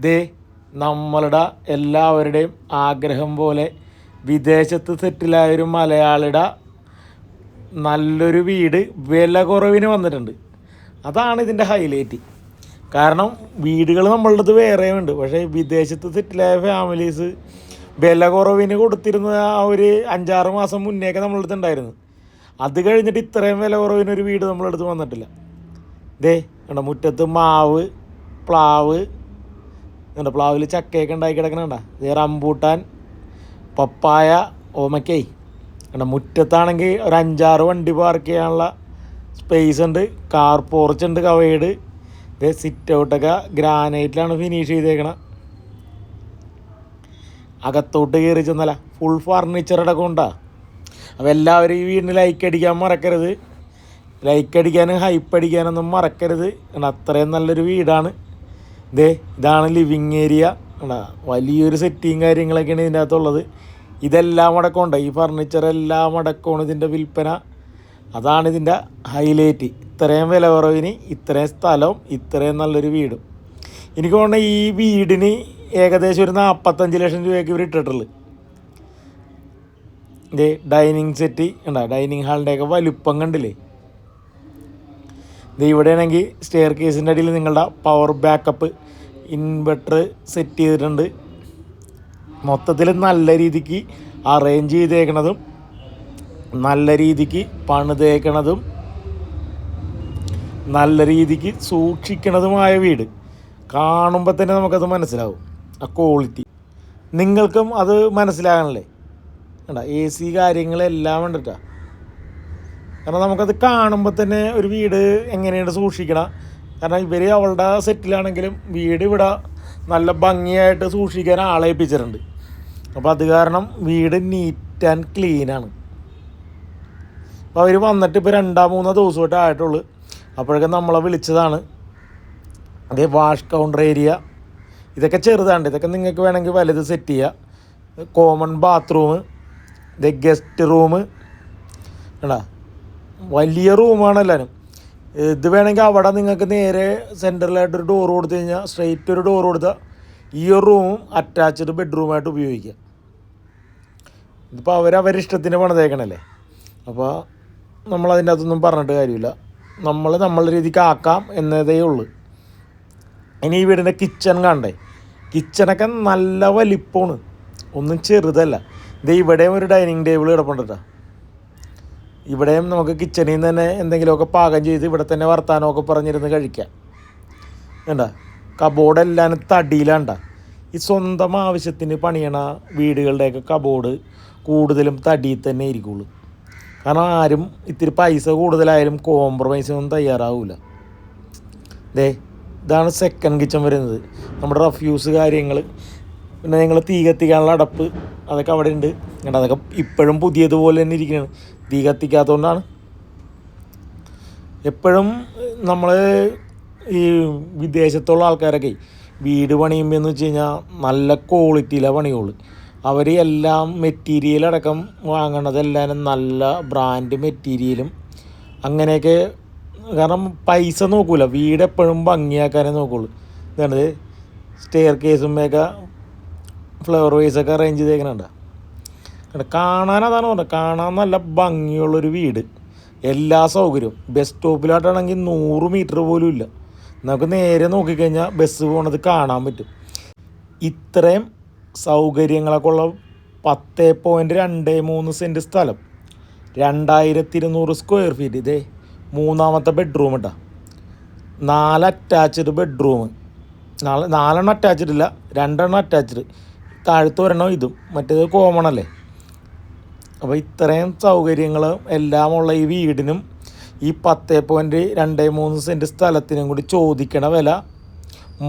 ദേ നമ്മളുടെ എല്ലാവരുടെയും ആഗ്രഹം പോലെ വിദേശത്ത് സെറ്റിലായ ഒരു മലയാളിയുടെ നല്ലൊരു വീട് വില കുറവിന് വന്നിട്ടുണ്ട്. അതാണ് ഇതിന്റെ ഹൈലൈറ്റ് കാരണം വീടുകൾ നമ്മളുടെ അടുത്ത് വേറെയുണ്ട്. പക്ഷേ വിദേശത്ത് സെറ്റിലായ ഫാമിലീസ് വില കുറവിന് കൊടുത്തിരുന്ന ആ ഒരു അഞ്ചാറ് മാസം മുന്നേയൊക്കെ നമ്മളുടെ അടുത്ത് ഉണ്ടായിരുന്നു. അത് കഴിഞ്ഞിട്ട് ഇത്രയും വില കുറവിന് ഒരു വീട് നമ്മളുടെ അടുത്ത് വന്നിട്ടില്ല. ദേ കണ്ട? മുറ്റത്ത് മാവ് പ്ലാവ് കണ്ട? പ്ലാവിൽ ചക്കയൊക്കെ ഉണ്ടാക്കി കിടക്കണണ്ട ഇതേ റംബൂട്ടാൻ പപ്പായ ഓമക്കൈ കണ്ട? മുറ്റത്താണെങ്കിൽ ഒരു അഞ്ചാറ് വണ്ടി പാർക്ക് ചെയ്യാനുള്ള സ്പേസ് ഉണ്ട്. കാർ പോർച്ച് ഉണ്ട് കവേഡ് ഇത് സിറ്റ് ഔട്ടൊക്കെ ഗ്രാനൈറ്റിലാണ് ഫിനിഷ് ചെയ്തേക്കണത് അകത്തോട്ട് കയറി ചെന്നല്ല ഫുൾ ഫർണിച്ചർ അടക്കം ഉണ്ടാ? അപ്പോൾ എല്ലാവരും ഈ വീടിന് ലൈക്ക് അടിക്കാൻ മറക്കരുത്. ലൈക്ക് അടിക്കാനും ഹൈപ്പ് അടിക്കാനൊന്നും മറക്കരുത്. അത്രയും നല്ലൊരു വീടാണ്. ഇതേ ഇതാണ് ലിവിങ് ഏരിയ കണ്ടാ വലിയൊരു സെറ്റിങ് കാര്യങ്ങളൊക്കെയാണ് ഇതിന്റെ അകത്തുള്ളത്. ഇതെല്ലാം അടക്കമുണ്ട് ഈ ഫർണിച്ചർ എല്ലാം അടക്കമാണ് ഇതിന്റെ വിൽപ്പന. അതാണ് ഇതിന്റെ ഹൈലൈറ്റ് ഇത്രയും വില കുറവിന് ഇത്രയും സ്ഥലവും ഇത്രയും നല്ലൊരു വീടും. എനിക്ക് തോന്നുന്നത് ഈ വീടിന് ഏകദേശം ഒരു നാൽപ്പത്തഞ്ച് ലക്ഷം രൂപയ്ക്ക് ഇവർ ഇട്ടിട്ടുള്ളൂ ഡൈനിങ് സെറ്റ് ഉണ്ടോ ഡൈനിങ് ഹാളിന്റെയൊക്കെ വലുപ്പം കണ്ടില്ലേ? ഇത് ഇവിടെയാണെങ്കിൽ സ്റ്റെയർ കേസിന്റെ അടിയിൽ നിങ്ങളുടെ പവർ ബാക്കപ്പ് ഇൻവെർട്ടർ സെറ്റ് ചെയ്തിട്ടുണ്ട്. മൊത്തത്തിൽ നല്ല രീതിക്ക് അറേഞ്ച് ചെയ്തേക്കണതും നല്ല രീതിക്ക് പണിതേക്കണതും നല്ല രീതിക്ക് സൂക്ഷിക്കണതുമായ വീട്. കാണുമ്പോൾ തന്നെ നമുക്കത് മനസ്സിലാവും ആ ക്വാളിറ്റി നിങ്ങൾക്കും അത് മനസ്സിലാകണല്ലേ? കണ്ട എ സി കാര്യങ്ങളെല്ലാം ഉണ്ടിട്ടാ കാരണം നമുക്കത് കാണുമ്പോൾ തന്നെ ഒരു വീട് എങ്ങനെയാണ് സൂക്ഷിക്കണം. കാരണം ഇവർ അവളുടെ സെറ്റിലാണെങ്കിലും വീട് ഇവിടെ നല്ല ഭംഗിയായിട്ട് സൂക്ഷിക്കാൻ ആളെ ഏൽപ്പിച്ചിട്ടുണ്ട്. അപ്പോൾ അത് കാരണം വീട് നീറ്റ് ആൻഡ് ക്ലീനാണ് അപ്പോൾ അവർ വന്നിട്ട് ഇപ്പോൾ രണ്ടാം മൂന്നോ ദിവസമായിട്ട് ആയിട്ടുള്ളൂ. അപ്പോഴൊക്കെ നമ്മളെ വിളിച്ചതാണ്. അതേ വാഷ് കൗണ്ടർ ഏരിയ ഇതൊക്കെ ചെറുതാണ് ഇതൊക്കെ നിങ്ങൾക്ക് വേണമെങ്കിൽ വലുത് സെറ്റ് ചെയ്യുക കോമൺ ബാത്റൂം ഇത് ഗസ്റ്റ് റൂം എടാ വലിയ റൂമാണ് എല്ലാവരും ഇത് വേണമെങ്കിൽ അവിടെ നിങ്ങൾക്ക് നേരെ സെന്ററിലായിട്ടൊരു ഡോർ കൊടുത്തു കഴിഞ്ഞാൽ സ്ട്രെയിറ്റ് ഒരു ഡോർ കൊടുത്താൽ ഈ ഒരു റൂമും അറ്റാച്ച്ഡ് ബെഡ്റൂമായിട്ട് ഉപയോഗിക്കാം. ഇതിപ്പോൾ അവരവരിഷ്ടത്തിന് പണിതേക്കണല്ലേ? അപ്പോൾ നമ്മളതിന്റെ അകത്തൊന്നും പറഞ്ഞിട്ട് കാര്യമില്ല. നമ്മൾ നമ്മളുടെ രീതിക്ക് ആക്കാം എന്നതേ ഉള്ളൂ. ഇനി ഈ വീടിന്റെ കിച്ചൺ കണ്ടേ കിച്ചണൊക്കെ നല്ല വലിപ്പമാണ്. ഒന്നും ചെറുതല്ല. ഇത് ഇവിടെ ഒരു ഡൈനിങ് ടേബിൾ കിടപ്പുണ്ട് കേട്ടോ ഇവിടെയും നമുക്ക് കിച്ചണിൽ നിന്ന് തന്നെ എന്തെങ്കിലുമൊക്കെ പാകം ചെയ്ത് ഇവിടെ തന്നെ വർത്താനമൊക്കെ പറഞ്ഞിരുന്ന് കഴിക്കാം. വേണ്ട കബോർഡ് എല്ലാം തടിയിലാണ്ട. ഈ സ്വന്തം ആവശ്യത്തിന് പണിയണ വീടുകളുടെയൊക്കെ കബോർഡ് കൂടുതലും തടിയിൽ തന്നെ ഇരിക്കുള്ളൂ കാരണം ആരും ഇത്തിരി പൈസ കൂടുതലായാലും കോംപ്രമൈസിനൊന്നും തയ്യാറാവില്ല ദേ ഇതാണ് സെക്കൻഡ് കിച്ചൺ വരുന്നത്. നമ്മുടെ റഫ്യൂസ് കാര്യങ്ങൾ. പിന്നെ നിങ്ങൾ തീ കത്തിക്കാനുള്ള അടപ്പ് അതൊക്കെ അവിടെ ഉണ്ട് അതൊക്കെ ഇപ്പോഴും പുതിയതുപോലെ തന്നെ ഇരിക്കുകയാണ് തീ കത്തിക്കാത്തതുകൊണ്ടാണ് എപ്പോഴും നമ്മൾ ഈ വിദേശത്തുള്ള ആൾക്കാരൊക്കെ വീട് പണിയുമ്പോൾ എന്ന് വെച്ച് കഴിഞ്ഞാൽ നല്ല ക്വാളിറ്റിയിലെ പണിയുള്ളൂ. അവർ എല്ലാം മെറ്റീരിയൽ അടക്കം വാങ്ങണത് എല്ലാവരും നല്ല ബ്രാൻഡ് മെറ്റീരിയലും അങ്ങനെയൊക്കെ കാരണം പൈസ നോക്കൂല. വീട് എപ്പോഴും ഭംഗിയാക്കാനേ നോക്കുള്ളൂ. ഇതാണ് സ്റ്റെയർ കേസുമ്മയൊക്കെ ഫ്ലവർ വേസൊക്കെ അറേഞ്ച് ചെയ്തേക്കണുണ്ട കാണാൻ അതാണ് പറഞ്ഞത്. കാണാൻ നല്ല ഭംഗിയുള്ളൊരു വീട്. എല്ലാ സൗകര്യവും. ബസ് സ്റ്റോപ്പിലായിട്ടാണെങ്കിൽ നൂറ് മീറ്റർ പോലും ഇല്ല. നമുക്ക് നേരെ നോക്കിക്കഴിഞ്ഞാൽ ബസ് പോണത് കാണാൻ പറ്റും. ഇത്രയും സൗകര്യങ്ങളൊക്കെ ഉള്ള പത്ത് പോയിന്റ് രണ്ട് മൂന്ന് സെന്റ് സ്ഥലം. രണ്ടായിരത്തി ഇരുന്നൂറ് സ്ക്വയർ ഫീറ്റ് ഇതേ മൂന്നാമത്തെ ബെഡ്റൂം ഇട്ടാ. നാല് അറ്റാച്ച്ഡ് ബെഡ്റൂം നാല് നാലെണ്ണം അറ്റാച്ച്ഡ് ഇല്ല രണ്ടെണ്ണം അറ്റാച്ച്ഡ് താഴത്ത് ഒരെണ്ണം ഇതും. മറ്റേത് കോമൺ അല്ലേ? അപ്പോൾ ഇത്രയും സൗകര്യങ്ങൾ എല്ലാമുള്ള ഈ വീടിനും ഈ പത്ത് പോയിന്റ് രണ്ട് മൂന്ന് സെന്റ് സ്ഥലത്തിനും കൂടി ചോദിക്കണ വില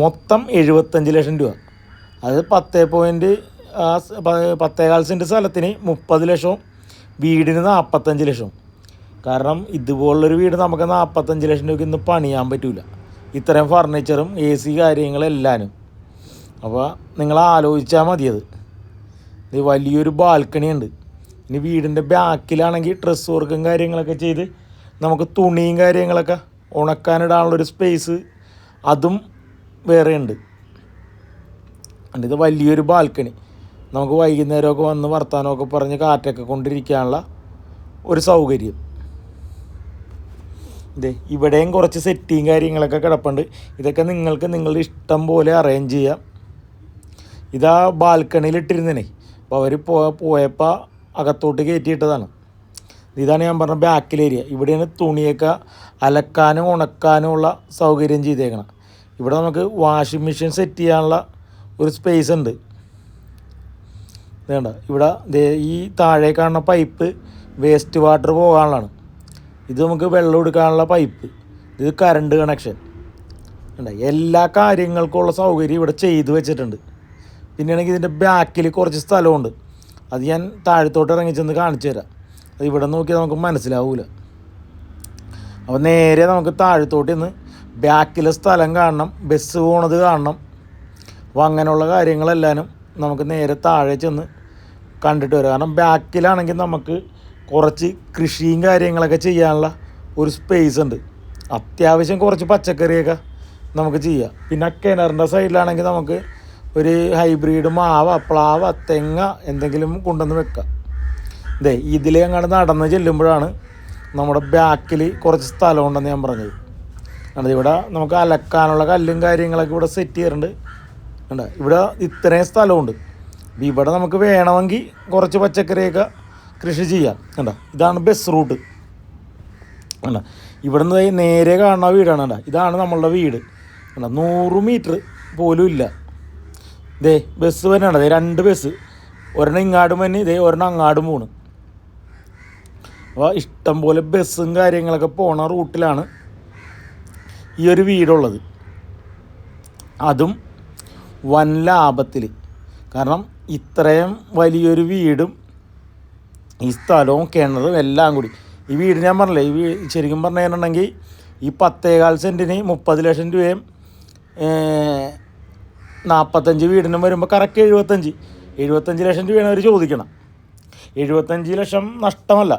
മൊത്തം എഴുപത്തഞ്ച് ലക്ഷം രൂപ. അത് പത്ത് പോയിന്റ് പത്തേകാൽ സെന്റ് സ്ഥലത്തിന് മുപ്പത് ലക്ഷവും വീടിന് നാൽപ്പത്തഞ്ച് ലക്ഷവും. കാരണം ഇതുപോലുള്ളൊരു വീട് നമുക്ക് നാൽപ്പത്തഞ്ച് ലക്ഷം രൂപയ്ക്ക് ഇന്ന് പണിയാൻ പറ്റില്ല ഇത്രയും ഫർണിച്ചറും എ സി കാര്യങ്ങളെല്ലാനും അപ്പോൾ നിങ്ങൾ ആലോചിച്ചാൽ മതിയത്. ഇത് വലിയൊരു ബാൽക്കണി ഉണ്ട്. ഇനി വീടിന്റെ ബാക്കിലാണെങ്കിൽ ഡ്രസ്സ് വർക്കും കാര്യങ്ങളൊക്കെ ചെയ്ത് നമുക്ക് തുണിയും കാര്യങ്ങളൊക്കെ ഉണക്കാനിടാനുള്ളൊരു സ്പേസ് അതും വേറെ ഉണ്ട് ഇത് വലിയൊരു ബാൽക്കണി നമുക്ക് വൈകുന്നേരമൊക്കെ വന്ന് വർത്താനമൊക്കെ പറഞ്ഞ് കാറ്റൊക്കെ കൊണ്ടിരിക്കാനുള്ള ഒരു സൗകര്യം. ഇതേ ഇവിടെയും കുറച്ച് സെറ്റിയും കാര്യങ്ങളൊക്കെ കിടപ്പുണ്ട്. ഇതൊക്കെ നിങ്ങൾക്ക് നിങ്ങളുടെ ഇഷ്ടം പോലെ അറേഞ്ച് ചെയ്യാം. ഇതാ ബാൽക്കണിയിൽ ഇട്ടിരുന്നേ അപ്പോൾ അവർ പോയപ്പോൾ അകത്തോട്ട് കയറ്റിയിട്ടതാണ്. ഇതാണ് ഞാൻ പറഞ്ഞ ബാക്കിൽ ഏരിയ ഇവിടെയാണ് തുണിയൊക്കെ അലക്കാനും ഉണക്കാനും ഉള്ള സൗകര്യം ചെയ്തേക്കണം. ഇവിടെ നമുക്ക് വാഷിംഗ് മെഷീൻ സെറ്റ് ചെയ്യാനുള്ള ഒരു സ്പേസ് ഉണ്ട്. വേണ്ട ഇവിടെ ഈ താഴെ കാണുന്ന പൈപ്പ് വേസ്റ്റ് വാട്ടർ പോകാനുള്ളതാണ്. ഇത് നമുക്ക് വെള്ളം എടുക്കാനുള്ള പൈപ്പ് ഇത് കറണ്ട് കണക്ഷൻ ഉണ്ട് എല്ലാ കാര്യങ്ങൾക്കുള്ള സൗകര്യം ഇവിടെ ചെയ്തു വെച്ചിട്ടുണ്ട്. പിന്നെയാണെങ്കിൽ ഇതിന്റെ ബാക്കിൽ കുറച്ച് സ്ഥലമുണ്ട്. അത് ഞാൻ താഴത്തോട്ട് ഇറങ്ങി ചെന്ന് കാണിച്ചു തരാം. അത് ഇവിടെ നോക്കിയാൽ നമുക്ക് മനസ്സിലാവൂല. അപ്പോൾ നേരെ നമുക്ക് താഴത്തോട്ട് നിന്ന് ബാക്കിലെ സ്ഥലം കാണണം ബസ് പോണത് കാണണം. അപ്പോൾ അങ്ങനെയുള്ള കാര്യങ്ങളെല്ലാനും നമുക്ക് നേരെ താഴെ ചെന്ന് കണ്ടിട്ട് വരാം. കാരണം ബാക്കിലാണെങ്കിൽ നമുക്ക് കുറച്ച് കൃഷിയും കാര്യങ്ങളൊക്കെ ചെയ്യാനുള്ള ഒരു സ്പേസ് ഉണ്ട്. അത്യാവശ്യം കുറച്ച് പച്ചക്കറിയൊക്കെ നമുക്ക് ചെയ്യാം. പിന്നെ കിണറിന്റെ സൈഡിലാണെങ്കിൽ നമുക്ക് ഒരു ഹൈബ്രിഡ് മാവ പ്ലാവ തെങ്ങ എന്തെങ്കിലും കൊണ്ടുവന്ന് വെക്കുക. ഇതേ ഇതിൽ അങ്ങോട്ട് നടന്ന് ചെല്ലുമ്പോഴാണ് നമ്മുടെ ബാക്കിൽ കുറച്ച് സ്ഥലമുണ്ടെന്ന് ഞാൻ പറഞ്ഞത്. അത് ഇവിടെ നമുക്ക് അലക്കാനുള്ള കല്ലും കാര്യങ്ങളൊക്കെ ഇവിടെ സെറ്റ് ചെയ്യാറുണ്ട് കണ്ട ഇവിടെ ഇത്രയും സ്ഥലമുണ്ട്. അപ്പം ഇവിടെ നമുക്ക് വേണമെങ്കിൽ കുറച്ച് പച്ചക്കറിയൊക്കെ കൃഷി ചെയ്യാം. കണ്ട ഇതാണ് ബസ് റൂട്ട് കണ്ട ഇവിടെ നിന്ന് നേരെ കാണുന്ന വീടാണ് കണ്ട ഇതാണ് നമ്മളുടെ വീട്. കണ്ട നൂറ് മീറ്റർ പോലും ഇല്ല. ദേ ബസ് തന്നെയാണ് ദേ രണ്ട് ബസ് ഒരെണ്ണം ഇങ്ങാടും തന്നെ ഇതേ ഒരെണ്ണം അങ്ങാടും പോണ്. അപ്പോൾ ഇഷ്ടംപോലെ ബസ്സും കാര്യങ്ങളൊക്കെ പോണ റൂട്ടിലാണ് ഈ ഒരു വീടുള്ളത്. അതും വൻ ലാഭത്തിൽ കാരണം ഇത്രയും വലിയൊരു വീടും ഈ സ്ഥലവും കിണറും എല്ലാം കൂടി. ഈ വീട് ഞാൻ പറഞ്ഞില്ലേ ഈ വീട് ശരിക്കും പറഞ്ഞു കഴിഞ്ഞിട്ടുണ്ടെങ്കിൽ ഈ പത്തേകാൽ സെന്റിന് മുപ്പത് ലക്ഷം രൂപയും നാൽപ്പത്തഞ്ച് വീടിനും വരുമ്പോൾ കറക്റ്റ് എഴുപത്തഞ്ച്. എഴുപത്തഞ്ച് ലക്ഷം രൂപയാണ് അവർ ചോദിക്കണം എഴുപത്തഞ്ച് ലക്ഷം നഷ്ടമല്ല.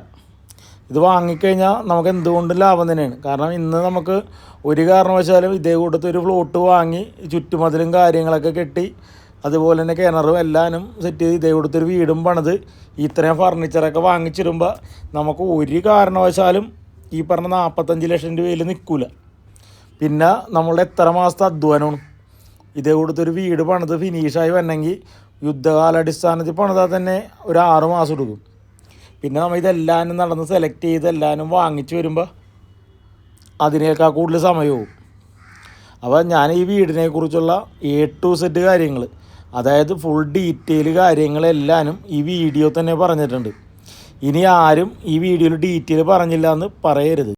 ഇത് വാങ്ങിക്കഴിഞ്ഞാൽ നമുക്ക് എന്തുകൊണ്ടും ലാഭം തന്നെയാണ്. കാരണം ഇന്ന് നമുക്ക് ഒരു കാരണവശാലും ഇതേ കൂട്ടത്തിൽ ഒരു ഫ്ലോട്ട് വാങ്ങി ചുറ്റുമതിലും കാര്യങ്ങളൊക്കെ കെട്ടി അതുപോലെ തന്നെ കിണറും എല്ലാനും സെറ്റ് ചെയ്ത് ഇതേ കൊടുത്തൊരു വീടും പണിത് ഇത്രയും ഫർണിച്ചറൊക്കെ വാങ്ങിച്ചിടുമ്പോൾ നമുക്ക് ഒരു കാരണവശാലും ഈ പറഞ്ഞ നാൽപ്പത്തഞ്ച് ലക്ഷം രൂപയിൽ നിൽക്കില്ല പിന്നെ നമ്മളുടെ എത്ര മാസത്തെ അധ്വാനമാണ്? ഇതേ ഒരു വീട് പണിത് ഫിനിഷായി വരണമെങ്കിൽ യുദ്ധകാലാടിസ്ഥാനത്തിൽ പണിതാൽ തന്നെ ഒരു ആറ് മാസം എടുക്കും. പിന്നെ നമ്മൾ ഇതെല്ലാവരും നടന്ന് സെലക്ട് ചെയ്ത് എല്ലാവരും വാങ്ങിച്ചു വരുമ്പോൾ അതിനേക്കാൾ കൂടുതൽ സമയവും. അപ്പോൾ ഞാൻ ഈ വീടിനെ കുറിച്ചുള്ള എ ടു സെറ്റ് കാര്യങ്ങൾ അതായത് ഫുൾ ഡീറ്റെയിൽ കാര്യങ്ങളെല്ലാനും ഈ വീഡിയോ തന്നെ പറഞ്ഞിട്ടുണ്ട്. ഇനി ആരും ഈ വീഡിയോയിൽ ഡീറ്റെയിൽ പറഞ്ഞില്ല എന്ന് പറയരുത്.